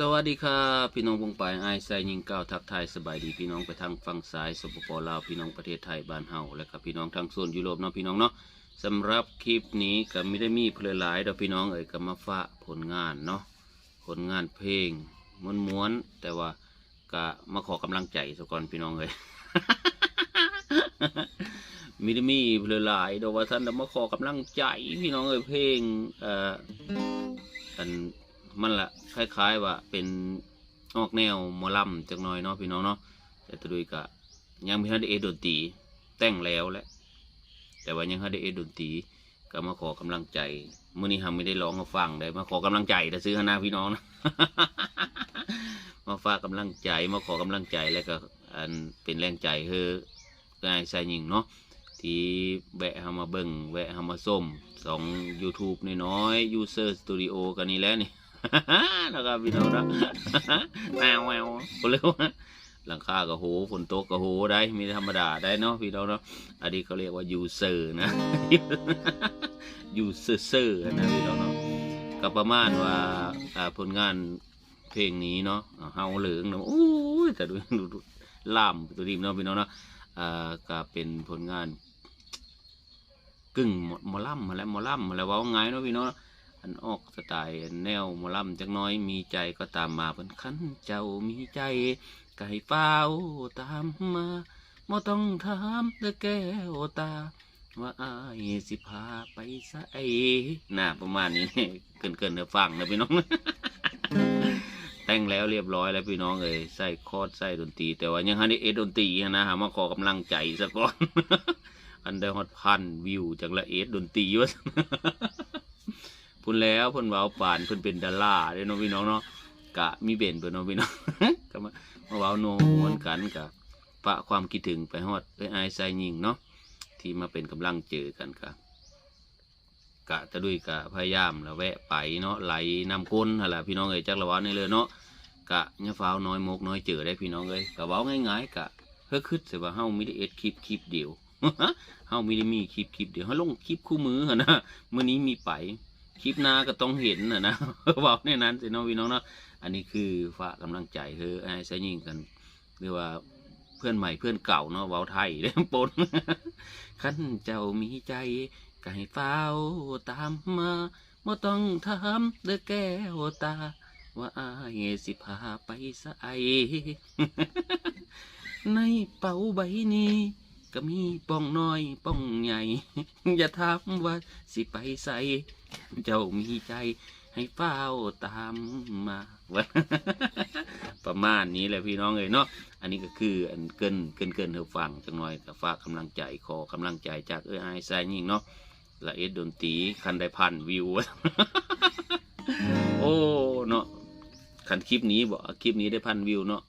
สวัสดีครับพี่น้องวงปลายไอไซยิงเก้าทักไทยสบายดีพี่น้องไปทางฝั่งซ้ายสปปลาวพี่น้องประเทศไทยบ้านเฮาและกับพี่น้องทางโซนยุโรปเนาะพี่น้องเนาะสำหรับคลิปนี้ก็ไม่ได้มีเพลอหลายดอกพี่น้องเอ่ยก็มาฝากผลงานเนาะผลงานเพลงม้วนๆแต่ว่าก็มาขอกำลังใจซะก่อนพี่น้องเอ่ยมิได้มีเพลอหลายดอกว่าท่านมาขอกำลังใจพี่น้องเอ่ยเพลงเอ่ออัน มันละคล้าย ๆ ว่าเป็นออกแนวมอลำจักหน่อยเนาะพี่น้องเนาะแต่ตะดุยกะยังไม่ทันได้เอดดนตีแต่งแล้วแหละแต่ว่ายังทันได้เอดดนตีก็มาขอกำลังใจมื้อนี้ทำไม่ได้ร้องมาฟังได้มาขอกำลังใจแต่ซื้อหนาพี่น้องนะมาฝากกำลังใจมาขอกำลังใจแล้วก็อันเป็นแรงใจเฮ้อนายชายหญิงเนาะที่แวะเข้ามาเบิ่งแวะเข้ามาส้มสอง YouTube น้อยๆ User Studio กันนี่แล้วนี่ นะครับพี่น้องนะแมวแมวก็เรียกว่าหลังคาก็โหฝนตกก็โหได้มีธรรมดาได้เนาะพี่น้องเนาะอันนี้เขาเรียกว่า user นะ user เซอร์นะพี่น้องเนาะก็ประมาณว่าผลงานเพลงนี้เนาะเฮาเหลืองเนาะโอ้ยแต่ดูดูดล่ามตัวดีมเนาะพี่น้องเนาะอ่าก็เป็นผลงานกึ่งหมอหมล่ำมาแล้วมอล่ำมาแล้วว่าไงเนาะพี่น้องเนา อันออกสไตล์แนวมอลำจักน้อยมีใจก็ตามมาเพิ่นคันเจ้ามีใจไก็ให้เฝ้าตามมาบ่ต้องถามเด้อแก้วตา ว่าอายสิพาไปไสน่าประมาณนี้ เกินเกินเด้อฟังนะพี่น้อง แต่งแล้วเรียบร้อยแล้วพี่น้องเอ้ยใส่คอดใส่ดนตรี แต่ว่ายังหันได้เอ็ดดนตรีนะหามาขอกำลังใจซะก่อน อันได้ฮอดพันวิวจากละเอ็ดดนตรีวะ พุ่นแล้วพุ่นเว้าป่านพิ่นเป็นดาราเด้เนาะพี่น้องเนาะกะมีเบนเพิ่นเนาะพี่น้องก็มามาเว้าโนมวนกันกะฝากความคิดถึงไปฮอดไปไอายใส่ยิงเนาะที่มาเป็นกำลังเจอกันกะกะตะดุยกะพยายามล้วแวะไปเนาะไหลนำก้นหั่นล่ะพี่น้องเอ้ยจักละวันนี่เลยเนาะกะเนี่ยฟ้าวน้อยมกน้อยเจอได้พี่น้องเอ้ยกะเว้าง่ายๆกะเฮ้อคิดสิว่าเฮามีได้เอ็ดคลิปคลิปเดียวเฮามีได้มีคลิปคลิปเดียวเฮาลงคลิปคู่มือนนะมื้อนี้มีไป คลิปหน้าก็ต้องเห็นนะนะบอกในนั้นสิน้องพี่น้องเนาะอันนี้คือฝากกำลังใจคือไอ้ใช้ยิงกันหรือว่าเพื่อนใหม่เพื่อนเก่าเนาะเว้าไทยเล่นปนขั้นเจ้ามีใจก็ให้เฝ้าตามมาบ่ต้องถามเด้อแก้วตา ว่าอายสิพาไปไสในเป๋าใบนี้ ก็มีป้องน้อยป้องใหญ่ อย่าถามว่าสิไปใส่เจ้ามีใจให้เฝ้าตามมาวะประมาณนี้แหละพี่น้องเลยเนาะอันนี้ก็คืออันเกินเกินเกินเธอฟังจังหน่อยก็ฝากกำลังใจขอกำลังใจจากเออไอซายยิ่งเนาะละเอ็ดดนตรีคันได้พันวิว โอ้เนาะคันคลิปนี้บอกคลิปนี้ได้พันวิวเนาะ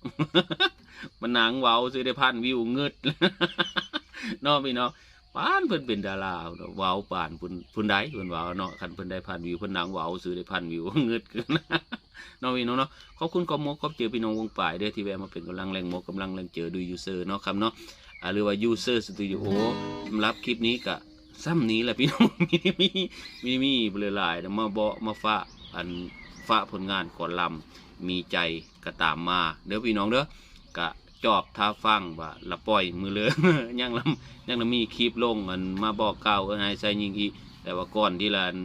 มันหนังเว้าซื้อได้พันวิวเงึด เนาะพี่เนาะปานเพิ่นเป็นดาราเนาว้าปานเพิ่นเพิ่นได้เพิ่นเว้าเนาะคันเพิ่นได้พันวิวเพิ่นหนังเว้าซื้อได้พันวิวเงึดขึ้นเนาะพี่น้องเนาะขอบคุณขอบมกขอบเจอพี่น้องวงป่ายเด้อที่แวะมาเป็นกำลังแรงมกกำลังแรงเจอดูยูเซอร์เนาะครับเนาะอ่าหรือว่ายูเซอร์สตูดิโอสำหรับคลิปนี้ก็ซ้ำนี้แหละพี่น้องมีมีมีมีเบลอหลายมาเบาะมาฝาอันฝาผลงานก่อนลำมีใจก็ตามมาเด้อพี่น้องเด้อกะ จอบท่าฟังว่าละปล่อยมือเลยยังลำยังมีคลิปลงมันมาบอกเก่าเออให้ใส่ยิงอีแต่ว่าก่อนที่ละอัน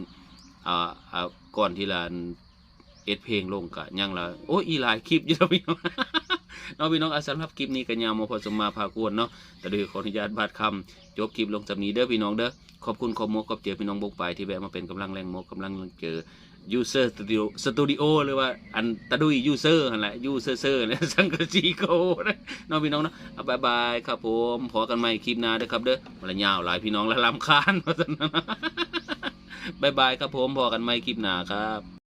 อ่าอ่าก่อนที่ละอันเอ็ดเพลงลงกะยังละโอ้ยอีหลายคลิปอยู่แล้วพี่น้องเนาะพี่น้องอาสำหรับคลิปนี้กันยาวมพอสมมาพากวนเนาะแต่โดยขออนุญาตบาดคำจบคลิปลงสำนี้เด้อพี่น้องเด้อขอบคุณขอบมกขอบเจอพี่น้องบกไปที่แวะมาเป็นกำลังแรงมกกำลังเจอ user studio studio หรือว่าอันตะดุย user นั่นแหละ user เซอร์เนี่ยสังกะสีโกนะเน้องพี่น้องเนาะบายบายครับผมพอกันใหม่คลิปหน้าเด้อครับเด้อมาละยาวหลายพี่น้องและลำคาญว่าะฉะนนบายบายครับผมพอกันใหม่คลิปหน้าครับ